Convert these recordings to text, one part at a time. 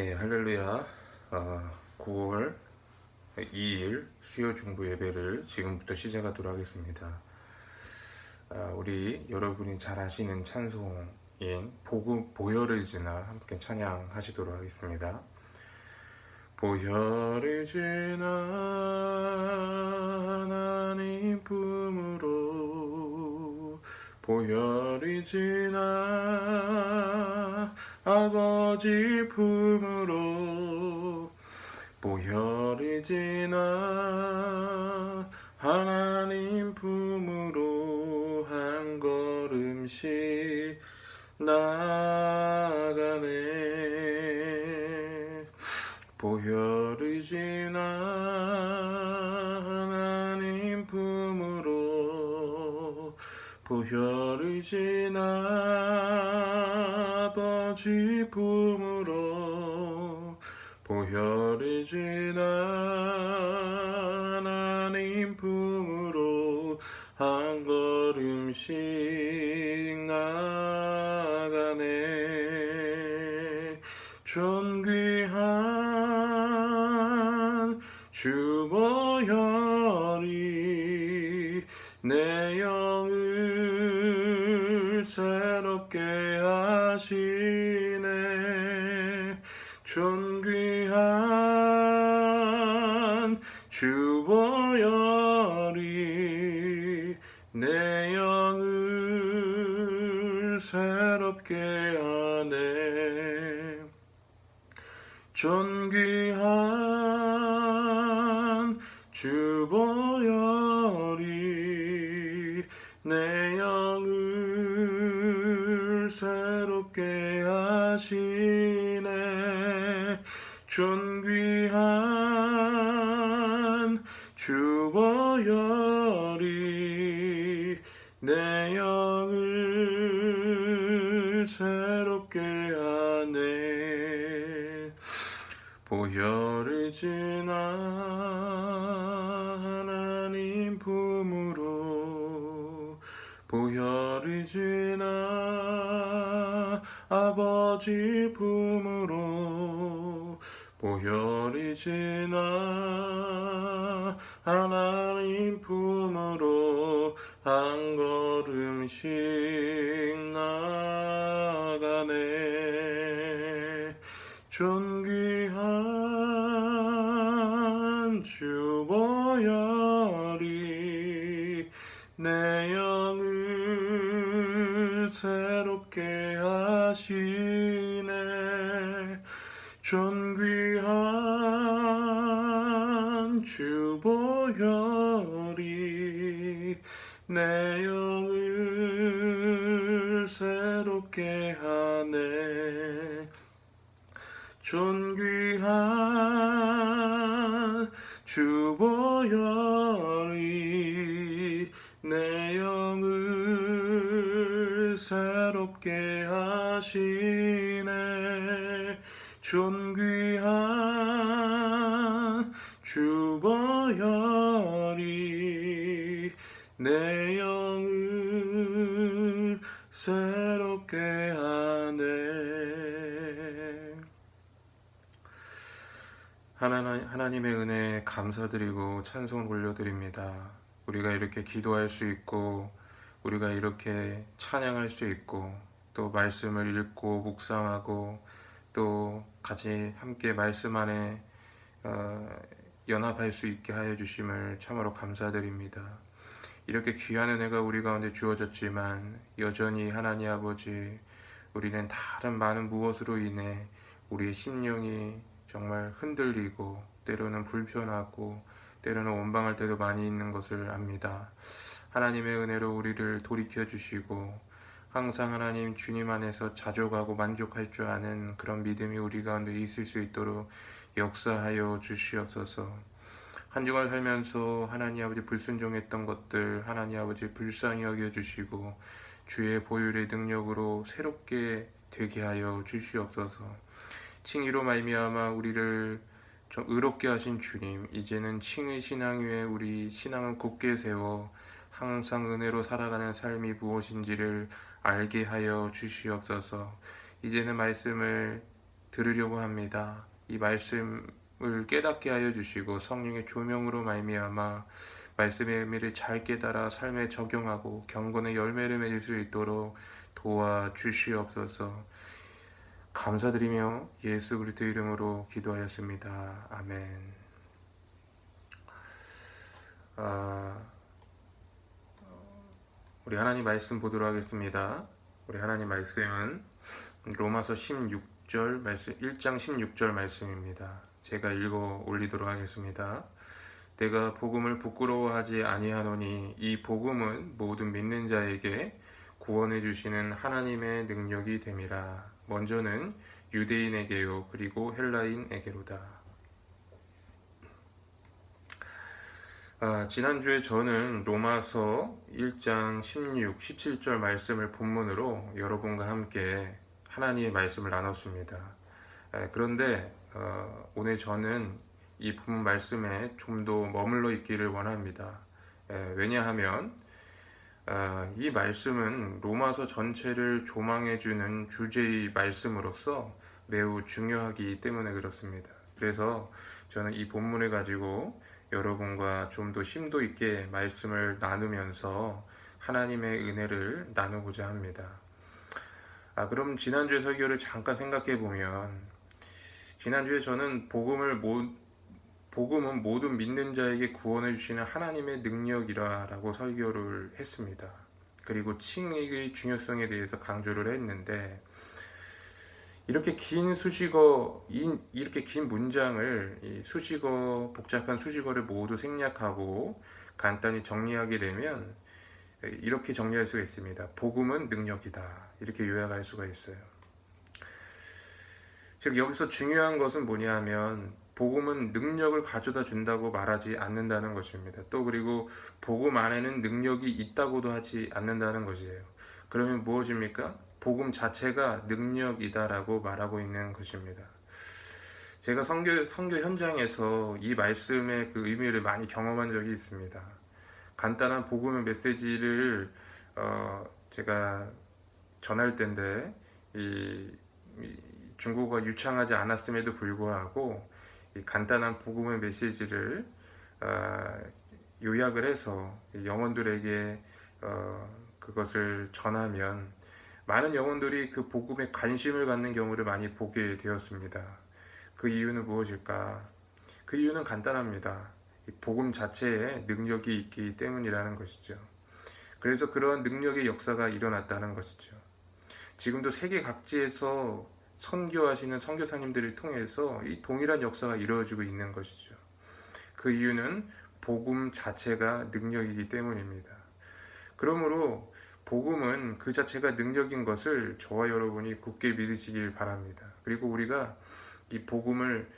예, 할렐루야. 아, 9월 2일 수요 중보 예배를 지금부터 시작하도록 하겠습니다. 아, 우리 여러분이 잘 아시는 찬송인 보급 보혈을 지나 함께 찬양하시도록 하겠습니다. 보혈을 지나 하나님 품으로 보혈이 지나 아버지 품으로 보혈이 지나 하나님 품으로 한 걸음씩 나가네. 보혈이 지나 하나님 품으로 보혈이 지나 품으로 보혈이 지나 내 영을 새롭게 하네. 존귀한 지나 하나님 품으로 보혈을 지나 아버지 품으로 보혈이 지나 하나님 품으로 한 걸음씩 하시네. 존귀한 주 보혈이 내 영을 새롭게 하네. 존귀한 주 보혈이 내 새롭게 하시네 존귀한 주 보혈이 내 영을 새롭게 하네 하나님, 하나님의 은혜에 감사드리고 찬송을 올려드립니다. 우리가 이렇게 기도할 수 있고, 우리가 이렇게 찬양할 수 있고, 또 말씀을 읽고 묵상하고, 또 같이 함께 말씀 안에 어, 연합할 수 있게 하여 주심을 참으로 감사드립니다. 이렇게 귀한 은혜가 우리 가운데 주어졌지만 여전히 하나님 아버지 우리는 다른 많은 무엇으로 인해 우리의 심령이 정말 흔들리고 때로는 불편하고 때로는 원망할 때도 많이 있는 것을 압니다. 하나님의 은혜로 우리를 돌이켜 주시고 항상 하나님 주님 안에서 자족하고 만족할 줄 아는 그런 믿음이 우리 가운데 있을 수 있도록 역사하여 주시옵소서. 한 주간 살면서 하나님 아버지 불순종했던 것들 하나님 아버지 불쌍히 여겨 주시고 주의 보혈의 능력으로 새롭게 되게 하여 주시옵소서. 칭의로 말미암아 우리를 좀 의롭게 하신 주님, 이제는 칭의 신앙 위에 우리 신앙을 굳게 세워 항상 은혜로 살아가는 삶이 무엇인지를 알게 하여 주시옵소서. 이제는 말씀을 들으려고 합니다. 이 말씀을 깨닫게 하여 주시고 성령의 조명으로 말미암아 말씀의 의미를 잘 깨달아 삶에 적용하고 경건의 열매를 맺을 수 있도록 도와 주시옵소서. 감사드리며 예수 그리스도 이름으로 기도하였습니다. 아멘. 아, 우리 하나님 말씀 보도록 하겠습니다. 우리 하나님 말씀은 로마서 16절 말씀 1장 16절 말씀입니다. 제가 읽어 올리도록 하겠습니다. 내가 복음을 부끄러워하지 아니하노니 이 복음은 모든 믿는 자에게 구원해 주시는 하나님의 능력이 됨이라. 먼저는 유대인에게요 그리고 헬라인에게로다. 아, 지난주에 저는 로마서 1장 16, 17절 말씀을 본문으로 여러분과 함께 하나님의 말씀을 나눴습니다. 에, 그런데 어, 오늘 저는 이 본문 말씀에 좀 더 머물러 있기를 원합니다. 에, 왜냐하면 아, 이 말씀은 로마서 전체를 조망해주는 주제의 말씀으로서 매우 중요하기 때문에 그렇습니다. 그래서 저는 이 본문을 가지고 여러분과 좀 더 심도 있게 말씀을 나누면서 하나님의 은혜를 나누고자 합니다. 아, 그럼 지난주의 설교를 잠깐 생각해 보면, 지난주에 저는 복음을 모, 복음은 모든 믿는 자에게 구원해 주시는 하나님의 능력이라라고 설교를 했습니다. 그리고 칭의의 중요성에 대해서 강조를 했는데, 이렇게 긴 수식어, 이렇게 긴 문장을 수식어, 복잡한 수식어를 모두 생략하고 간단히 정리하게 되면 이렇게 정리할 수가 있습니다. 복음은 능력이다. 이렇게 요약할 수가 있어요. 즉, 여기서 중요한 것은 뭐냐 하면 복음은 능력을 가져다 준다고 말하지 않는다는 것입니다. 또 그리고 복음 안에는 능력이 있다고도 하지 않는다는 것이에요. 그러면 무엇입니까? 복음 자체가 능력이다라고 말하고 있는 것입니다. 제가 선교, 선교 현장에서 이 말씀의 그 의미를 많이 경험한 적이 있습니다. 간단한 복음의 메시지를 어, 제가 전할 때인데 이, 이 중국어가 유창하지 않았음에도 불구하고 이 간단한 복음의 메시지를 어, 요약을 해서 영혼들에게 어, 그것을 전하면 많은 영혼들이 그 복음에 관심을 갖는 경우를 많이 보게 되었습니다. 그 이유는 무엇일까? 그 이유는 간단합니다. 복음 자체에 능력이 있기 때문이라는 것이죠. 그래서 그러한 능력의 역사가 일어났다는 것이죠. 지금도 세계 각지에서 선교하시는 선교사님들을 통해서 이 동일한 역사가 이루어지고 있는 것이죠. 그 이유는 복음 자체가 능력이기 때문입니다. 그러므로 복음은 그 자체가 능력인 것을 저와 여러분이 굳게 믿으시길 바랍니다. 그리고 우리가 이 복음을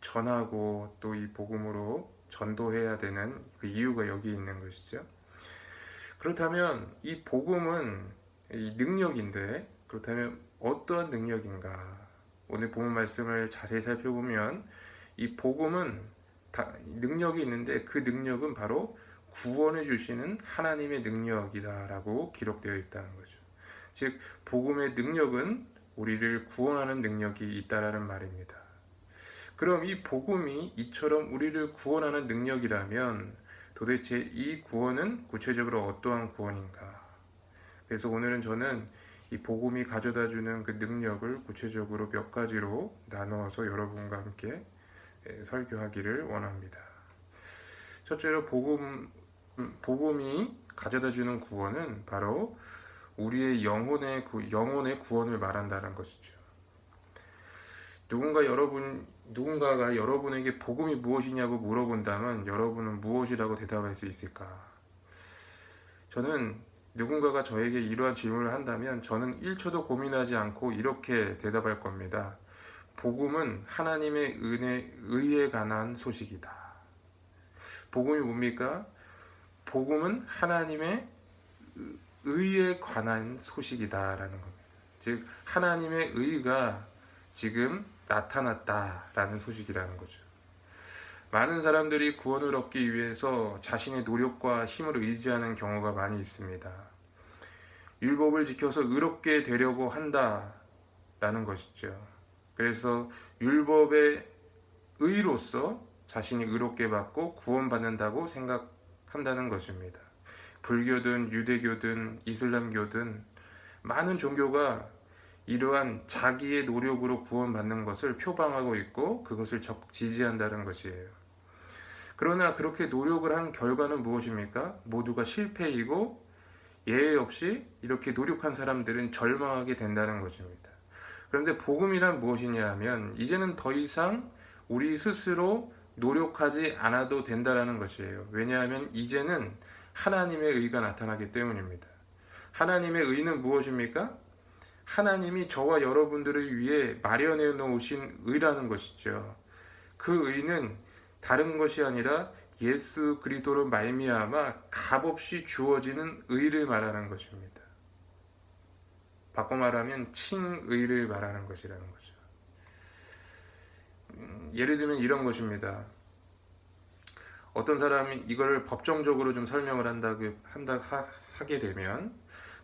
전하고 또 이 복음으로 전도해야 되는 그 이유가 여기 있는 것이죠. 그렇다면 이 복음은 이 능력인데 그렇다면 어떠한 능력인가? 오늘 본문 말씀을 자세히 살펴보면 이 복음은 능력이 있는데 그 능력은 바로 구원해 주시는 하나님의 능력이다라고 기록되어 있다는 거죠. 즉 복음의 능력은 우리를 구원하는 능력이 있다라는 말입니다. 그럼 이 복음이 이처럼 우리를 구원하는 능력이라면 도대체 이 구원은 구체적으로 어떠한 구원인가? 그래서 오늘은 저는 이 복음이 가져다 주는 그 능력을 구체적으로 몇 가지로 나누어서 여러분과 함께 설교하기를 원합니다. 첫째로 복음 음, 복음이 가져다 주는 구원은 바로 우리의 영혼의 구, 영혼의 구원을 말한다는 것이죠. 누군가 여러분 누군가가 여러분에게 복음이 무엇이냐고 물어본다면 여러분은 무엇이라고 대답할 수 있을까? 저는 누군가가 저에게 이러한 질문을 한다면 저는 1초도 고민하지 않고 이렇게 대답할 겁니다. 복음은 하나님의 은혜, 의에 관한 소식이다. 복음이 뭡니까? 복음은 하나님의 의에 관한 소식이다라는 겁니다. 즉 하나님의 의가 지금 나타났다라는 소식이라는 거죠. 많은 사람들이 구원을 얻기 위해서 자신의 노력과 힘을 의지하는 경우가 많이 있습니다. 율법을 지켜서 의롭게 되려고 한다라는 것이죠. 그래서 율법의 의로서 자신이 의롭게 받고 구원받는다고 생각 한다는 것입니다. 불교든 유대교든 이슬람교든 많은 종교가 이러한 자기의 노력으로 구원받는 것을 표방하고 있고 그것을 적극 지지한다는 것이에요. 그러나 그렇게 노력을 한 결과는 무엇입니까? 모두가 실패이고 예외 없이 이렇게 노력한 사람들은 절망하게 된다는 것입니다. 그런데 복음이란 무엇이냐 하면 이제는 더 이상 우리 스스로 노력하지 않아도 된다라는 것이에요. 왜냐하면 이제는 하나님의 의가 나타나기 때문입니다. 하나님의 의는 무엇입니까? 하나님이 저와 여러분들을 위해 마련해 놓으신 의라는 것이죠. 그 의는 다른 것이 아니라 예수 그리스도로 말미암아 값없이 주어지는 의를 말하는 것입니다. 바꿔 말하면 칭의를 말하는 것이라는 거죠. 음, 예를 들면 이런 것입니다. 어떤 사람이 이걸 법정적으로 좀 설명을 한다고 한다 하, 하게 되면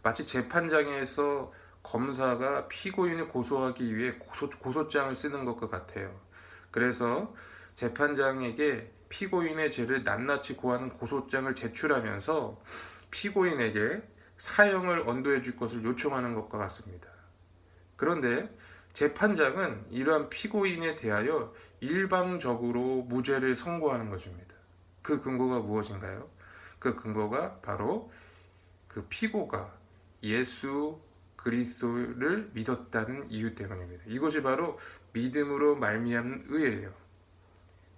마치 재판장에서 검사가 피고인을 고소하기 위해 고소, 고소장을 쓰는 것과 같아요. 그래서 재판장에게 피고인의 죄를 낱낱이 고하는 고소장을 제출하면서 피고인에게 사형을 언도해 줄 것을 요청하는 것과 같습니다. 그런데 재판장은 이러한 피고인에 대하여 일방적으로 무죄를 선고하는 것입니다. 그 근거가 무엇인가요? 그 근거가 바로 그 피고가 예수 그리스도를 믿었다는 이유 때문입니다. 이것이 바로 믿음으로 말미암는 의예요.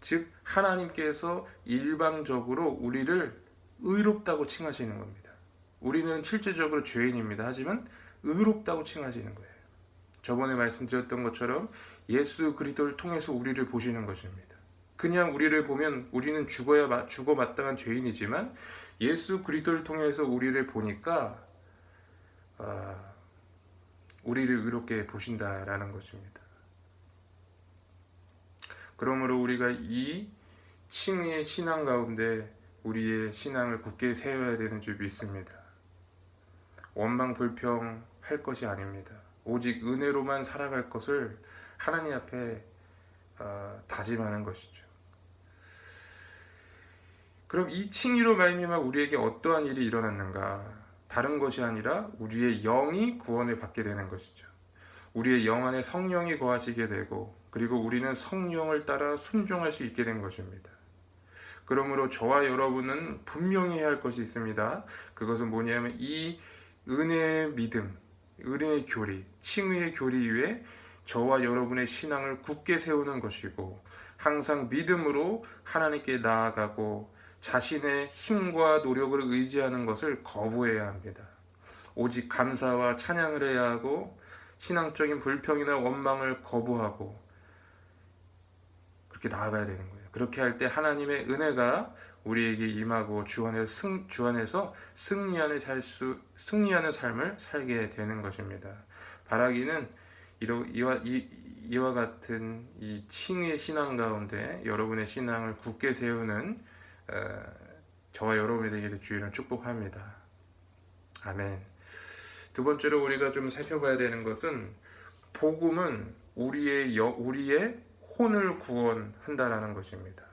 즉 하나님께서 일방적으로 우리를 의롭다고 칭하시는 겁니다. 우리는 실제적으로 죄인입니다. 하지만 의롭다고 칭하시는 거예요. 저번에 말씀드렸던 것처럼 예수 그리스도를 통해서 우리를 보시는 것입니다. 그냥 우리를 보면 우리는 죽어야 죽어 마땅한 죄인이지만 예수 그리스도를 통해서 우리를 보니까 아, 우리를 의롭게 보신다라는 것입니다. 그러므로 우리가 이 칭의 신앙 가운데 우리의 신앙을 굳게 세워야 되는 줄 믿습니다. 원망 불평 할 것이 아닙니다. 오직 은혜로만 살아갈 것을 하나님 앞에 어, 다짐하는 것이죠. 그럼 이 칭의로 말미암아 우리에게 어떠한 일이 일어났는가? 다른 것이 아니라 우리의 영이 구원을 받게 되는 것이죠. 우리의 영 안에 성령이 거하시게 되고 그리고 우리는 성령을 따라 순종할 수 있게 된 것입니다. 그러므로 저와 여러분은 분명히 해야 할 것이 있습니다. 그것은 뭐냐면 이 은혜의 믿음, 은혜의 교리, 칭의의 교리 위에 저와 여러분의 신앙을 굳게 세우는 것이고 항상 믿음으로 하나님께 나아가고 자신의 힘과 노력을 의지하는 것을 거부해야 합니다. 오직 감사와 찬양을 해야 하고 신앙적인 불평이나 원망을 거부하고 그렇게 나아가야 되는 거예요. 그렇게 할 때 하나님의 은혜가 우리에게 임하고 주 안에서, 승, 주 안에서 승리하는, 살 수, 승리하는 삶을 살게 되는 것입니다. 바라기는 이러, 이와, 이, 이와 같은 이 칭의 신앙 가운데 여러분의 신앙을 굳게 세우는 어, 저와 여러분이 되기를 주의는 축복합니다. 아멘. 두 번째로 우리가 좀 살펴봐야 되는 것은 복음은 우리의 여, 우리의 혼을 구원한다라는 것입니다.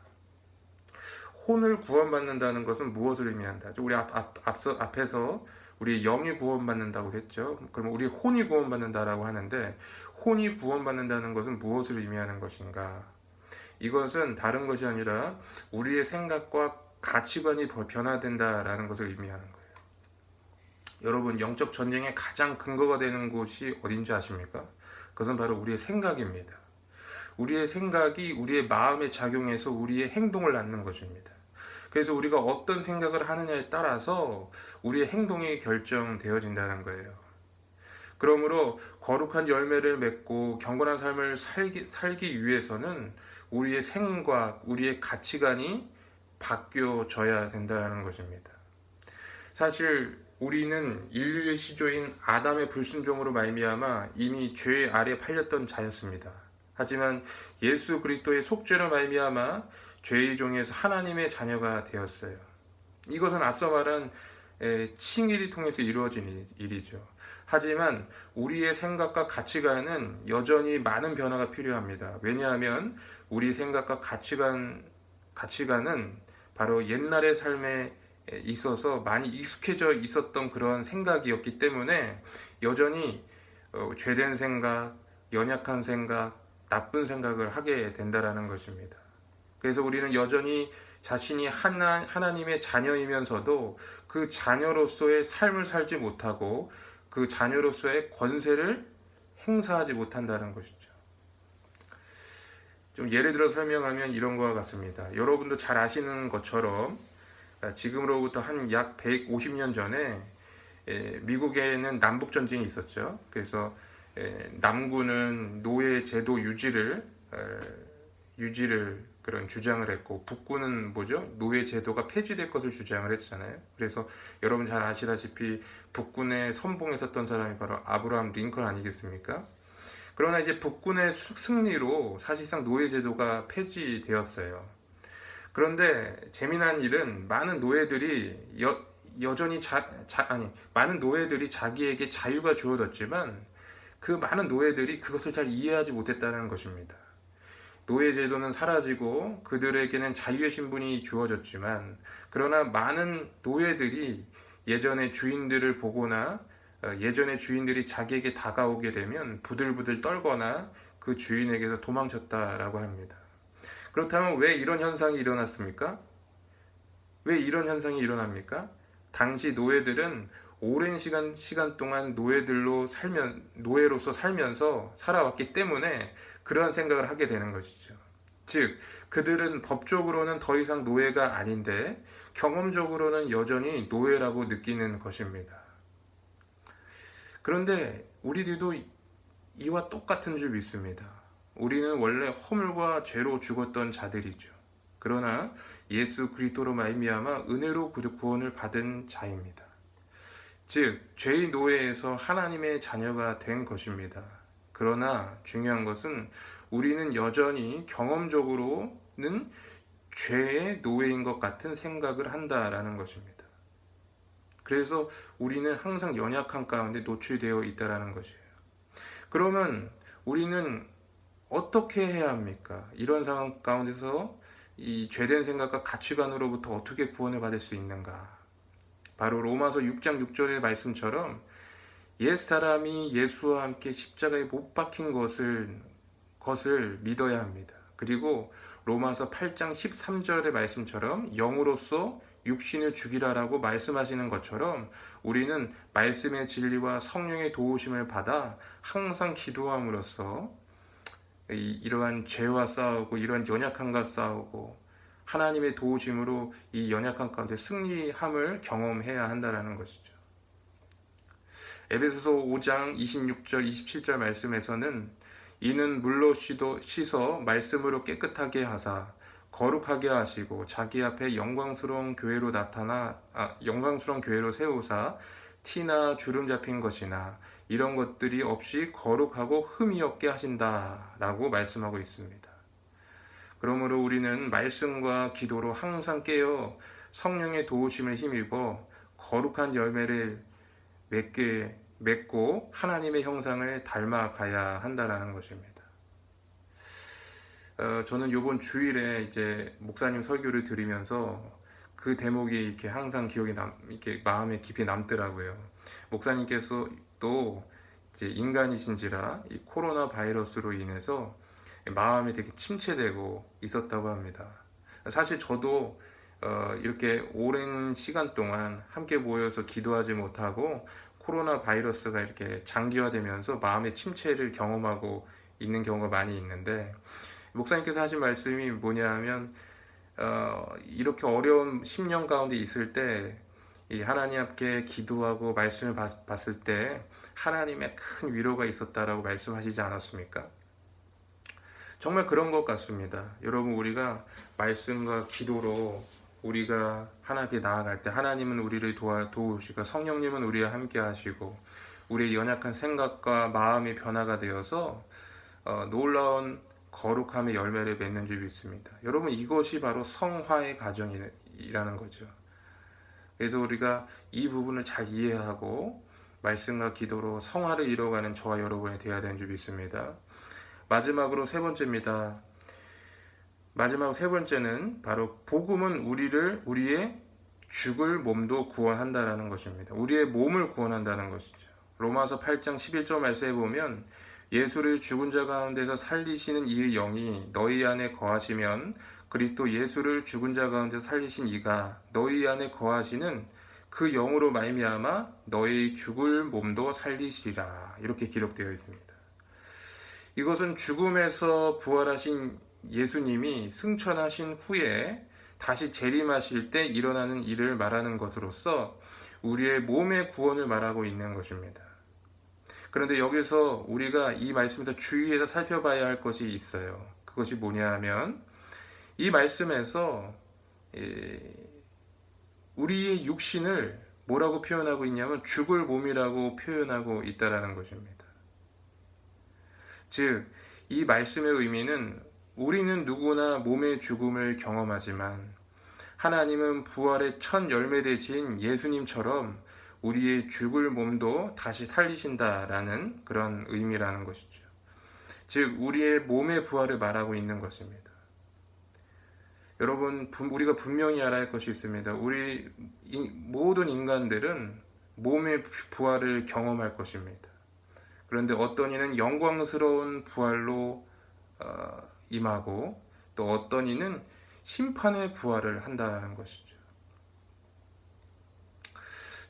혼을 구원받는다는 것은 무엇을 의미한다? 우리 앞, 앞, 앞서, 앞에서 우리 영이 구원받는다고 했죠. 그럼 우리 혼이 구원받는다라고 하는데 혼이 구원받는다는 것은 무엇을 의미하는 것인가? 이것은 다른 것이 아니라 우리의 생각과 가치관이 변화된다라는 것을 의미하는 거예요. 여러분 영적 전쟁의 가장 근거가 되는 곳이 어딘지 아십니까? 그것은 바로 우리의 생각입니다. 우리의 생각이 우리의 마음에 작용해서 우리의 행동을 낳는 것입니다. 그래서 우리가 어떤 생각을 하느냐에 따라서 우리의 행동이 결정되어진다는 거예요. 그러므로 거룩한 열매를 맺고 경건한 삶을 살기, 살기 위해서는 우리의 생각, 우리의 가치관이 바뀌어져야 된다는 것입니다. 사실 우리는 인류의 시조인 아담의 불순종으로 말미암아 이미 죄 아래 팔렸던 자였습니다. 하지만 예수 그리스도의 속죄로 말미암아 죄의 종에서 하나님의 자녀가 되었어요. 이것은 앞서 말한 칭일이 통해서 이루어진 일이죠. 하지만 우리의 생각과 가치관은 여전히 많은 변화가 필요합니다. 왜냐하면 우리 생각과 가치관 가치관은 바로 옛날의 삶에 있어서 많이 익숙해져 있었던 그런 생각이었기 때문에 여전히 어, 죄된 생각, 연약한 생각, 나쁜 생각을 하게 된다라는 것입니다. 그래서 우리는 여전히 자신이 하나, 하나님의 자녀이면서도 그 자녀로서의 삶을 살지 못하고 그 자녀로서의 권세를 행사하지 못한다는 것이죠. 좀 예를 들어 설명하면 이런 것과 같습니다. 여러분도 잘 아시는 것처럼 지금으로부터 한 약 150년 전에 에, 미국에는 남북 전쟁이 있었죠. 그래서 에, 남군은 노예 제도 유지를 에, 유지를 그런 주장을 했고 북군은 뭐죠? 노예 제도가 폐지될 것을 주장을 했잖아요. 그래서 여러분 잘 아시다시피 북군의 선봉에 섰던 사람이 바로 아브라함 링컨 아니겠습니까? 그러나 이제 북군의 승리로 사실상 노예 제도가 폐지되었어요. 그런데 재미난 일은 많은 노예들이 여, 여전히 자, 자, 아니 많은 노예들이 자기에게 자유가 주어졌지만 그 많은 노예들이 그것을 잘 이해하지 못했다는 것입니다. 노예 제도는 사라지고 그들에게는 자유의 신분이 주어졌지만 그러나 많은 노예들이 예전의 주인들을 보거나 어, 예전의 주인들이 자기에게 다가오게 되면 부들부들 떨거나 그 주인에게서 도망쳤다라고 합니다. 그렇다면 왜 이런 현상이 일어났습니까? 왜 이런 현상이 일어납니까? 당시 노예들은 오랜 시간 시간 동안 노예들로 살면 노예로서 살면서 살아왔기 때문에 그러한 생각을 하게 되는 것이죠. 즉 그들은 법적으로는 더 이상 노예가 아닌데 경험적으로는 여전히 노예라고 느끼는 것입니다. 그런데 우리들도 이와 똑같은 줄 믿습니다. 우리는 원래 허물과 죄로 죽었던 자들이죠. 그러나 예수 그리스도로 말미암아 은혜로 구원을 받은 자입니다. 즉 죄의 노예에서 하나님의 자녀가 된 것입니다. 그러나 중요한 것은 우리는 여전히 경험적으로는 죄의 노예인 것 같은 생각을 한다라는 것입니다. 그래서 우리는 항상 연약한 가운데 노출되어 있다라는 것이에요. 그러면 우리는 어떻게 해야 합니까? 이런 상황 가운데서 이 죄된 생각과 가치관으로부터 어떻게 구원을 받을 수 있는가? 바로 로마서 6장 6절의 말씀처럼 옛 사람이 예수와 함께 십자가에 못 박힌 것을 것을 믿어야 합니다. 그리고 로마서 8장 13절의 말씀처럼 영으로서 육신을 죽이라라고 말씀하시는 것처럼 우리는 말씀의 진리와 성령의 도우심을 받아 항상 기도함으로써 이러한 죄와 싸우고 이러한 연약함과 싸우고 하나님의 도우심으로 이 연약함 가운데 승리함을 경험해야 한다라는 것이죠. 에베소서 5장 26절 27절 말씀에서는 이는 물로 씻어 말씀으로 깨끗하게 하사 거룩하게 하시고 자기 앞에 영광스러운 교회로 나타나 아, 영광스러운 교회로 세우사 티나 주름 잡힌 것이나 이런 것들이 없이 거룩하고 흠이 없게 하신다라고 말씀하고 있습니다. 그러므로 우리는 말씀과 기도로 항상 깨어 성령의 도우심을 힘입어 거룩한 열매를 맺게 맺고 하나님의 형상을 닮아가야 한다라는 것입니다. 어, 저는 이번 주일에 이제 목사님 설교를 들으면서 그 대목이 이렇게 항상 기억이 남, 이렇게 마음에 깊이 남더라고요. 목사님께서 또 이제 인간이신지라 이 코로나 바이러스로 인해서 마음이 되게 침체되고 있었다고 합니다. 사실 저도 어, 이렇게 오랜 시간 동안 함께 모여서 기도하지 못하고 코로나 바이러스가 이렇게 장기화되면서 마음의 침체를 경험하고 있는 경우가 많이 있는데 목사님께서 하신 말씀이 뭐냐면 어, 이렇게 어려운 10년 가운데 있을 때이 하나님 앞에 기도하고 말씀을 봤, 봤을 때 하나님의 큰 위로가 있었다라고 말씀하시지 않았습니까? 정말 그런 것 같습니다. 여러분 우리가 말씀과 기도로 우리가 하나님께 나아갈 때 하나님은 우리를 도와 도우시고 성령님은 우리와 함께 하시고 우리의 연약한 생각과 마음이 변화가 되어서 어, 놀라운 거룩함의 열매를 맺는 줄 믿습니다. 여러분 이것이 바로 성화의 과정이라는 거죠. 그래서 우리가 이 부분을 잘 이해하고 말씀과 기도로 성화를 이뤄가는 저와 여러분이 되어야 되는 줄 믿습니다. 마지막으로 세 번째입니다. 마지막 세 번째는 바로 복음은 우리를 우리의 죽을 몸도 구원한다라는 것입니다. 우리의 몸을 구원한다는 것이죠. 로마서 8장 11절 말씀에 보면 예수를 죽은 자 가운데서 살리시는 이의 영이 너희 안에 거하시면 그리스도 예수를 죽은 자 가운데서 살리신 이가 너희 안에 거하시는 그 영으로 말미암아 너희 죽을 몸도 살리시리라 이렇게 기록되어 있습니다. 이것은 죽음에서 부활하신 예수님이 승천하신 후에 다시 재림하실 때 일어나는 일을 말하는 것으로서 우리의 몸의 구원을 말하고 있는 것입니다. 그런데 여기서 우리가 이 말씀에 서 주의해서 살펴봐야 할 것이 있어요. 그것이 뭐냐 하면 이 말씀에서 에, 우리의 육신을 뭐라고 표현하고 있냐면 죽을 몸이라고 표현하고 있다라는 것입니다. 즉, 이 말씀의 의미는 우리는 누구나 몸의 죽음을 경험하지만 하나님은 부활의 첫 열매 되신 예수님처럼 우리의 죽을 몸도 다시 살리신다라는 그런 의미라는 것이죠. 즉, 우리의 몸의 부활을 말하고 있는 것입니다. 여러분, 우리가 분명히 알아야 할 것이 있습니다. 우리 모든 인간들은 몸의 부활을 경험할 것입니다. 그런데 어떤 이는 영광스러운 부활로 어, 임하고 또 어떤 이는 심판의 부활을 한다는 것이죠.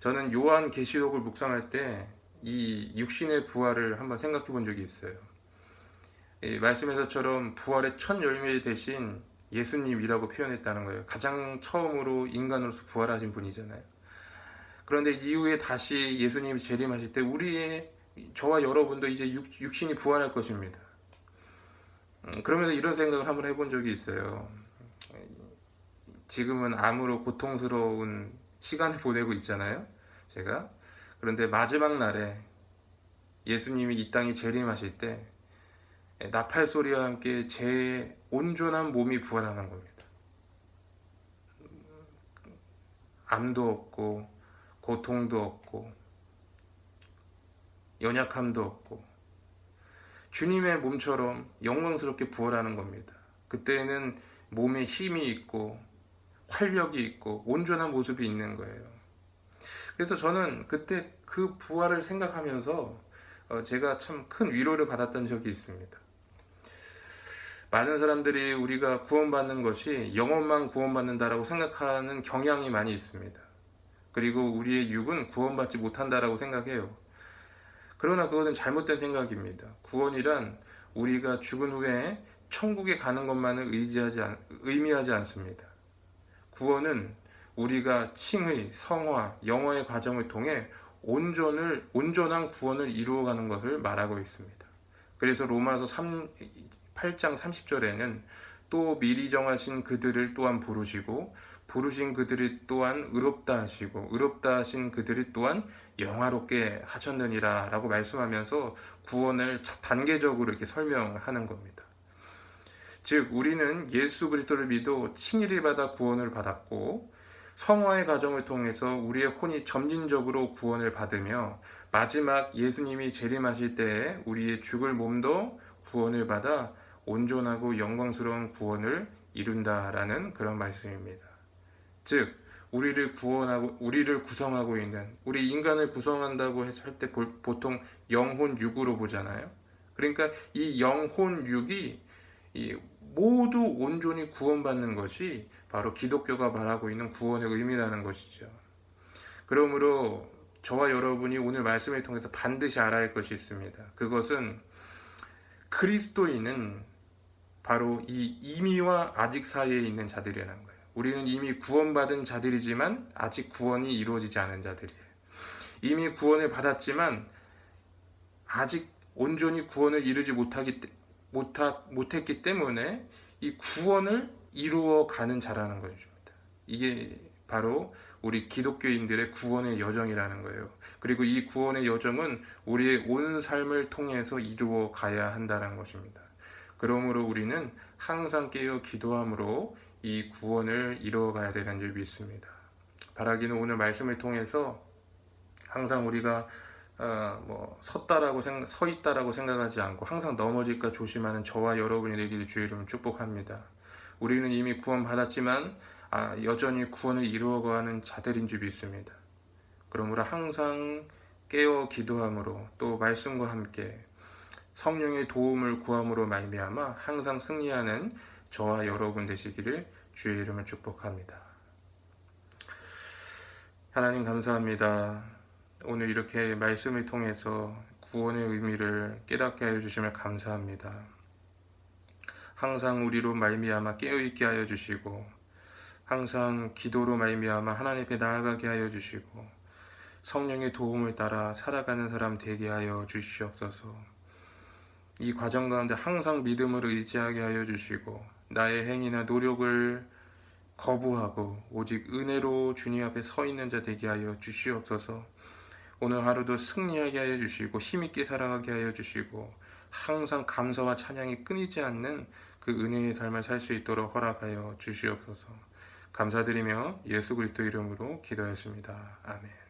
저는 요한 계시록을 묵상할 때 이 육신의 부활을 한번 생각해 본 적이 있어요. 말씀에서처럼 부활의 첫 열매 대신 예수님이라고 표현했다는 거예요. 가장 처음으로 인간으로서 부활하신 분이잖아요. 그런데 이후에 다시 예수님이 재림하실 때 우리의 저와 여러분도 이제 육, 신이 부활할 것입니다. 음, 그러면서 이런 생각을 한번 해본 적이 있어요. 지금은 암으로 고통스러운 시간을 보내고 있잖아요. 제가 그런데 마지막 날에 예수님이 이 땅에 재림하실 때 나팔 소리와 함께 제 온전한 몸이 부활하는 겁니다. 암도 없고 고통도 없고 연약함도 없고 주님의 몸처럼 영광스럽게 부활하는 겁니다. 그때는 몸에 힘이 있고 활력이 있고 온전한 모습이 있는 거예요. 그래서 저는 그때 그 부활을 생각하면서 어, 제가 참 큰 위로를 받았던 적이 있습니다. 많은 사람들이 우리가 구원받는 것이 영혼만 구원받는다라고 생각하는 경향이 많이 있습니다. 그리고 우리의 육은 구원받지 못한다라고 생각해요. 그러나 그것은 잘못된 생각입니다. 구원이란 우리가 죽은 후에 천국에 가는 것만을 의지하지 않, 의미하지 않습니다. 구원은 우리가 칭의, 성화, 영어의 과정을 통해 온전을 온전한 구원을 이루어가는 것을 말하고 있습니다. 그래서 로마서 3, 8장 30절에는 또 미리 정하신 그들을 또한 부르시고 부르신 그들이 또한 의롭다 하시고 의롭다 하신 그들이 또한 영화롭게 하셨느니라 라고 말씀하면서 구원을 단계적으로 이렇게 설명하는 겁니다. 즉 우리는 예수 그리스도를 믿어 칭의를 받아 구원을 받았고 성화의 과정을 통해서 우리의 혼이 점진적으로 구원을 받으며 마지막 예수님이 재림하실 때에 우리의 죽을 몸도 구원을 받아 온전하고 영광스러운 구원을 이룬다라는 그런 말씀입니다. 즉 우리를 구원하고 우리를 구성하고 있는 우리 인간을 구성한다고 할 때 보통 영혼 육으로 보잖아요. 그러니까 이 영혼 육이 이 모두 온전히 구원받는 것이 바로 기독교가 말하고 있는 구원의 의미라는 것이죠. 그러므로 저와 여러분이 오늘 말씀을 통해서 반드시 알아야 할 것이 있습니다. 그것은 그리스도인은 바로 이 이미와 아직 사이에 있는 자들이라는 거예요. 우리는 이미 구원받은 자들이지만 아직 구원이 이루어지지 않은 자들이에요. 이미 구원을 받았지만 아직 온전히 구원을 이루지 못하기 못하, 못했기 때문에 이 구원을 이루어 가는 자라는 것입니다. 이게 바로 우리 기독교인들의 구원의 여정이라는 거예요. 그리고 이 구원의 여정은 우리의 온 삶을 통해서 이루어 가야 한다는 것입니다. 그러므로 우리는 항상 깨어 기도함으로 이 구원을 이루어가야 되는 줄 믿습니다. 바라기는 오늘 말씀을 통해서 항상 우리가 어, 뭐 섰다라고 생각, 서 있다라고 생각하지 않고 항상 넘어질까 조심하는 저와 여러분이 되기를 주의 이름으로 축복합니다. 우리는 이미 구원 받았지만 아, 여전히 구원을 이루어가는 자들인 줄 믿습니다. 그러므로 항상 깨어 기도함으로 또 말씀과 함께 성령의 도움을 구함으로 말미암아 항상 승리하는 저와 여러분 되시기를 주의 이름을 축복합니다. 하나님 감사합니다. 오늘 이렇게 말씀을 통해서 구원의 의미를 깨닫게 하여 주심을 감사합니다. 항상 우리로 말미암아 깨어 있게 하여 주시고 항상 기도로 말미암아 하나님 앞에 나아가게 하여 주시고 성령의 도움을 따라 살아가는 사람 되게 하여 주시옵소서. 이 과정 가운데 항상 믿음을 의지하게 하여 주시고 나의 행위나 노력을 거부하고 오직 은혜로 주님 앞에 서 있는 자 되게 하여 주시옵소서. 오늘 하루도 승리하게 하여 주시고 힘있게 살아가게 하여 주시고 항상 감사와 찬양이 끊이지 않는 그 은혜의 삶을 살 수 있도록 허락하여 주시옵소서. 감사드리며 예수 그리스도 이름으로 기도했습니다. 아멘.